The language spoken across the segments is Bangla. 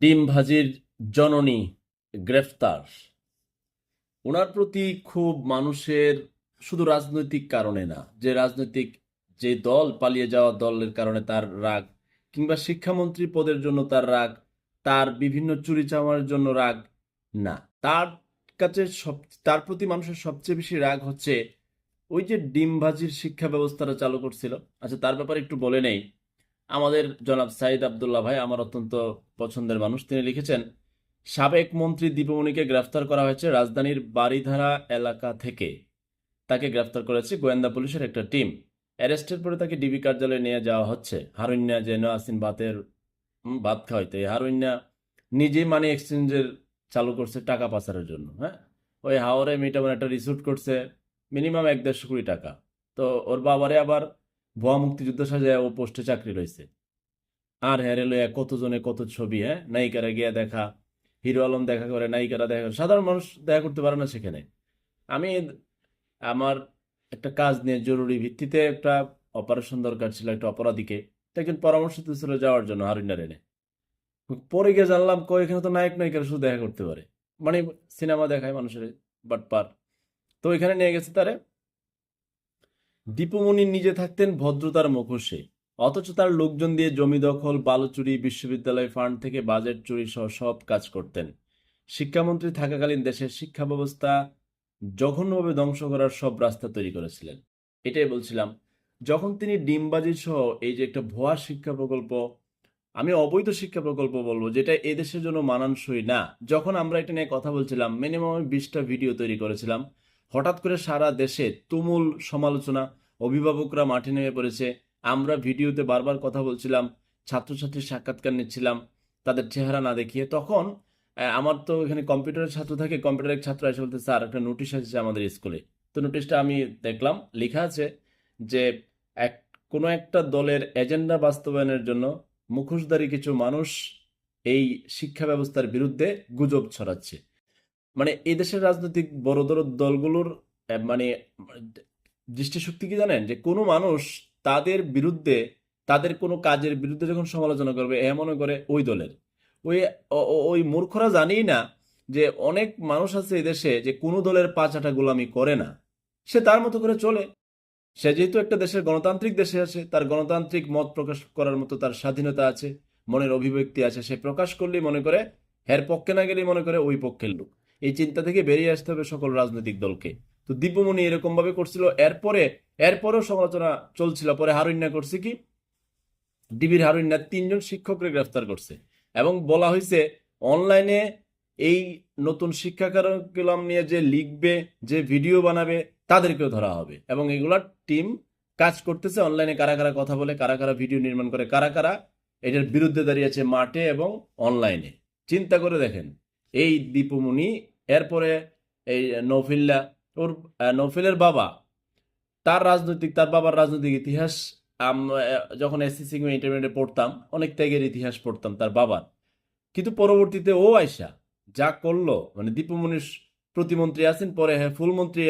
ডিম ভাজির জননী গ্রেফতার। ওনার প্রতি খুব মানুষের শুধু রাজনৈতিক কারণে না, যে রাজনৈতিক যে দল পালিয়ে যাওয়া দলের কারণে তার রাগ, কিংবা শিক্ষামন্ত্রী পদের জন্য তার রাগ, তার বিভিন্ন চুরি চামার জন্য রাগ, না। তার কাছে সব, তার প্রতি মানুষের সবচেয়ে বেশি রাগ হচ্ছে ওই যে ডিম ভাজির শিক্ষা ব্যবস্থাটা চালু করছিল। আচ্ছা তার ব্যাপারে একটু বলে নেই। আমাদের জনাব সাইদ আবদুল্লাহ ভাই আমার অত্যন্ত পছন্দের মানুষ। তিনি লিখেছেন, সাবেক মন্ত্রী দীপমণিকে গ্রেফতার করা হয়েছে রাজধানীর বাড়িধারা এলাকা থেকে। তাকে গ্রেফতার করেছে গোয়েন্দা পুলিশের একটা টিম। অ্যারেস্টের পরে তাকে ডিবি কার্যালয়ে নিয়ে যাওয়া হচ্ছে। হারুন্যা যে আসিন বাতের ভাত খাওয়াইতে। এই হারুন্যা নিজেই মানি এক্সচেঞ্জের চালু করছে টাকা পাচারের জন্য হ্যাঁ? ওই হাওড়ে মেয়েটা মানে একটা রিসুট করছে, মিনিমাম এক দেড়শো কোটি টাকা। তো ওর বাবারে আবার ভুয়া মুক্তিযুদ্ধ সাজায় ও পোস্টে চাকরি রয়েছে আর হ্যাঁ লইয়া কতজনে কত ছবি হ্যাঁ? নায়িকারা গিয়া দেখা, হিরো আলম দেখা করে, নায়িকারা দেখা করে। সাধারণ মানুষ দেখা করতে পারে না সেখানে। আমি আমার একটা কাজ নিয়ে জরুরি ভিত্তিতে একটা অপারেশন দরকার ছিল একটা অপরাধীকে। একজন পরামর্শ দিয়েছিল যাওয়ার জন্য হারুন্যার এনে পরে গিয়ে জানলাম কয় এখানে তো নায়ক নায়িকারা শুধু দেখা করতে পারে। মানে সিনেমা দেখায় মানুষের বাট পার তো ওইখানে নিয়ে গেছে তারে দীপুমণি নিজে থাকতেন ভদ্রতার মুখোশে। অথচ তার লোকজন দিয়ে জমি দখল বালু চুরি বিশ্ববিদ্যালয় ফান্ড থেকে বাজেট চুরি সহ সব কাজ করতেন। শিক্ষামন্ত্রী থাকাকালীন দেশের শিক্ষা ব্যবস্থা জঘন্যভাবে ধ্বংস করার সব রাস্তা তৈরি করেছিলেন। এটাই বলছিলাম, যখন তিনি ডিমবাজি সহ এই যে একটা ভুয়া শিক্ষা প্রকল্প, আমি অবৈধ শিক্ষা প্রকল্প বলব, যেটা এদেশের জন্য মানানসই না, যখন আমরা এটা নিয়ে কথা বলছিলাম মিনিমাম আমি বিশটা ভিডিও তৈরি করেছিলাম হঠাৎ করে সারা দেশে তুমুল সমালোচনা, অভিভাবকরা মাঠে নেমে পড়েছে। আমরা ভিডিওতে বারবার কথা বলছিলাম, ছাত্রছাত্রীর সাক্ষাৎকার নিচ্ছিলাম, তাদের চেহারা না দেখিয়ে। তখন আমার তো এখানে কম্পিউটারের ছাত্র থাকে, কম্পিউটারের ছাত্র এসে বলতে স্যার, একটা নোটিশ আসছে আমাদের স্কুলে। তো নোটিশটা আমি দেখলাম, লেখা আছে যে, এক, কোনো একটা দলের এজেন্ডা বাস্তবায়নের জন্য মুখোশধারী কিছু মানুষ এই শিক্ষা ব্যবস্থার বিরুদ্ধে গুজব ছড়াচ্ছে। মানে এই দেশের রাজনৈতিক বড় বড় দলগুলোর মানে দৃষ্টিশক্তি কি জানেন? যে কোনো মানুষ তাদের বিরুদ্ধে, তাদের কোনো কাজের বিরুদ্ধে যখন সমালোচনা করবে এ মনে করে ওই দলের। ওই ওই মূর্খরা জানেই না যে অনেক মানুষ আছে এই দেশে যে কোনো দলের পাঁচাটা গোলামি করে না। সে তার মতো করে চলে। সে যেহেতু একটা দেশের গণতান্ত্রিক দেশে আছে, তার গণতান্ত্রিক মত প্রকাশ করার মতো তার স্বাধীনতা আছে, মনের অভিব্যক্তি আছে, সে প্রকাশ করলেই মনে করে, হের পক্ষে না গেলেই মনে করে ওই পক্ষের লোক। এই চিন্তা থেকে বেরিয়ে আসতে হবে সকল রাজনৈতিক দলকে। তো দীপমণি এরকম ভাবে করছিল, এরপরে, এরপরেও সমালোচনা চলছিল, পরে হারুন্যা করছে কি? ডিবির হারুন্যা তিনজন শিক্ষককে গ্রেফতার করছে এবং বলা হয়েছে, অনলাইনে এই নতুন শিক্ষা কারিকুলাম নিয়ে যে লিখবে, যে ভিডিও বানাবে, তাদেরকেও ধরা হবে এবং এগুলার টিম কাজ করতেছে অনলাইনে কারা কারা কথা বলে, কারা কারা ভিডিও নির্মাণ করে, কারা কারা এটার বিরুদ্ধে দাঁড়িয়েছে মাঠে এবং অনলাইনে। চিন্তা করে দেখেন, এই দীপমণি এরপরে এই নৌফিল্লা ওর নৌফিলের বাবা, তার রাজনৈতিক, তার বাবার রাজনৈতিক ইতিহাস যখন এসএসসি কিংবা ইন্টারমিডিয়েটে পড়তাম, অনেক ত্যাগের ইতিহাস পড়তাম তার বাবার। কিন্তু পরবর্তীতে ও আয়সা যা করল মানে দীপমণির প্রতিমন্ত্রী আছেন, পরে হ্যাঁ ফুলমন্ত্রী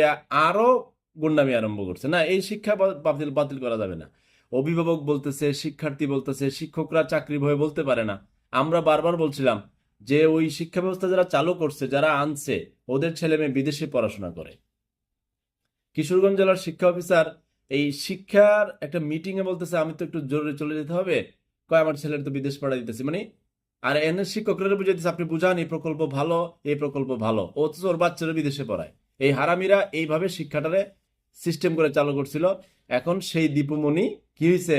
আরও গুন্ডামি আরম্ভ করছে। না, এই শিক্ষা বাতিল বাতিল করা যাবে না। অভিভাবক বলতেছে, শিক্ষার্থী বলতেছে, শিক্ষকরা চাকরি ভয়ে বলতে পারে না। আমরা বারবার বলছিলাম যে ওই শিক্ষা ব্যবস্থা যারা চালু করছে, যারা আনছে, ওদের ছেলে মেয়ে বিদেশে পড়াশোনা করে। কিশোরগঞ্জ জেলার শিক্ষা অফিসার এই শিক্ষার একটা মিটিং এ বলতেছে, আমি তো একটু জরুরি চলে যেতে হবে। কয়, আমার ছেলের তো বিদেশ পড়া দিতেছি। মানে আর এনে শিক্ষকরা বুঝাইতেছে আপনি বুঝান, এই প্রকল্প ভালো, এই প্রকল্প ভালো। অথচ ওর বাচ্চারা বিদেশে পড়ায়। এই হারামিরা এইভাবে শিক্ষাটারে সিস্টেম করে চালু করছিল। এখন সেই দীপুমণি কি হয়েছে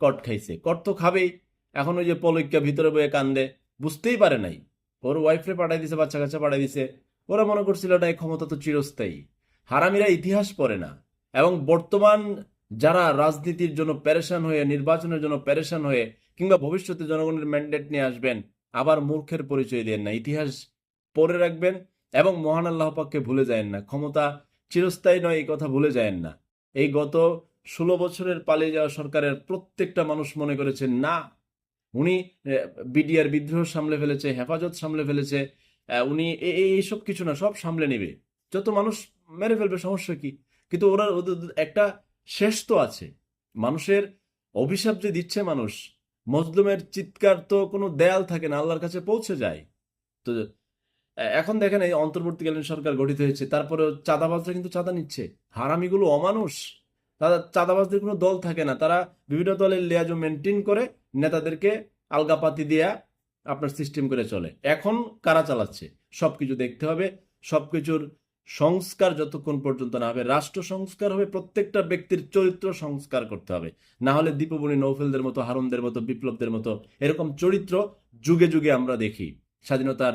কট খাইছে। কট তো খাবেই। এখন ওই যে পলৈক্যা ভিতরে বয়ে কান্দে। বুঝতেই পারে নাই। ওর ওয়াইফরে পাঠাই দিছে, বাচ্চা কাচ্চা পাঠাই দিছে। ওরা মনে করছিল না এই ক্ষমতা তো চিরস্থায়ী। হারামিরা ইতিহাস পড়ে না। এবং বর্তমান যারা রাজনীতির জন্য প্যারেশান হয়ে, নির্বাচনের জন্য প্যারেশান হয়ে, কিংবা ভবিষ্যতে জনগণের ম্যান্ডেট নিয়ে আসবেন, আবার মূর্খের পরিচয় দেন না। ইতিহাস পড়ে রাখবেন এবং মহান আল্লাহ পাককে ভুলে যায় না। ক্ষমতা চিরস্থায়ী নয়, এই কথা ভুলে যায় না। এই গত ষোলো বছরের পালিয়ে যাওয়া সরকারের প্রত্যেকটা মানুষ মনে করেছেন না উনি বিডিআর বিদ্রোহ সামলে ফেলেছে, হেফাজত সামলে ফেলেছে উনি এইসব কিছু না, সব সামলে নেবে। যত মানুষ মেরে ফেলবে, সমস্যা কি? কিন্তু ওরা ওদের একটা শেষ তো আছে। মানুষের অভিশাপ যে দিচ্ছে মানুষ, মজলুমের চিৎকার তো কোনো দেয়াল থাকে না, আল্লাহর কাছে পৌঁছে যায়। তো এখন দেখেন এই অন্তর্বর্তীকালীন সরকার গঠিত হয়েছে তারপরে চাঁদাবাজরা কিন্তু চাঁদা নিচ্ছে। হারামিগুলো অমানুষ। তারা চাঁদাবাজদের কোনো দল থাকে না, তারা বিভিন্ন দলের লেয়াজও মেনটেন করে নেতাদেরকে আলগাপাতি দিয়া আপনার সিস্টেম করে চলে। এখন কারা চালাচ্ছে? সবকিছু দেখতে হবে, সবকিছুর সংস্কার যতক্ষণ পর্যন্ত না হবে, রাষ্ট্র সংস্কার হবে, প্রত্যেকটা ব্যক্তির চরিত্র সংস্কার করতে হবে। না হলে দীপবনি নৌফেলদের মতো, হারুনদের মতো, বিপ্লবদের মতো এরকম চরিত্র যুগে যুগে আমরা দেখি। স্বাধীনতার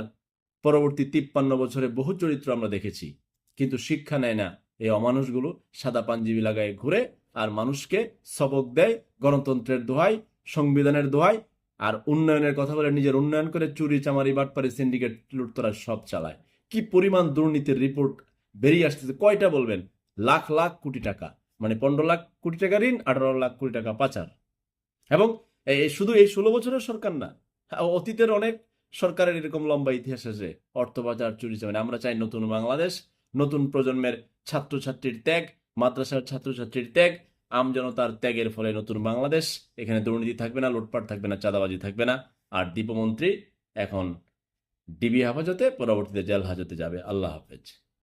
পরবর্তী তিপ্পান্ন বছরে বহু চরিত্র আমরা দেখেছি। কিন্তু শিক্ষা নেয় না এই অমানুষগুলো। সাদা পাঞ্জিবি লাগায় ঘুরে আর মানুষকে সবক দেয় গণতন্ত্রের দোহাই সংবিধানের দোহাই আর উন্নয়নের কথা বলে নিজের উন্নয়ন করে চুরি, চামারি, বাটপারি সিন্ডিকেট লুটতরা সব চালায়। কি পরিমাণ দুর্নীতির রিপোর্ট বেরিয়ে আসতেছে, কয়টা বলবেন? লাখ লাখ কোটি টাকা মানে পনেরো লাখ কোটি টাকা ঋণ, আঠারো লাখ কোটি টাকা পাচার। এবং শুধু এই ষোলো বছরের সরকার না, অতীতের অনেক সরকারের এরকম লম্বা ইতিহাস আছে, অর্থ পাচার চুরি, চামারি। আমরা চাই নতুন বাংলাদেশ, নতুন প্রজন্মের ছাত্রছাত্রীর ত্যাগ, মাদ্রাসার ছাত্রছাত্রীর ত্যাগ আমজনতার ত্যাগের ফলে নতুন বাংলাদেশ। এখানে দুর্নীতি থাকবে না, লুটপাট থাকবে না, চাঁদাবাজি থাকবে না। আর দীপমন্ত্রী এখন ডিবি হেফাজতে, পরবর্তীতে জেল হাজতে যাবে। আল্লাহ হাফেজ।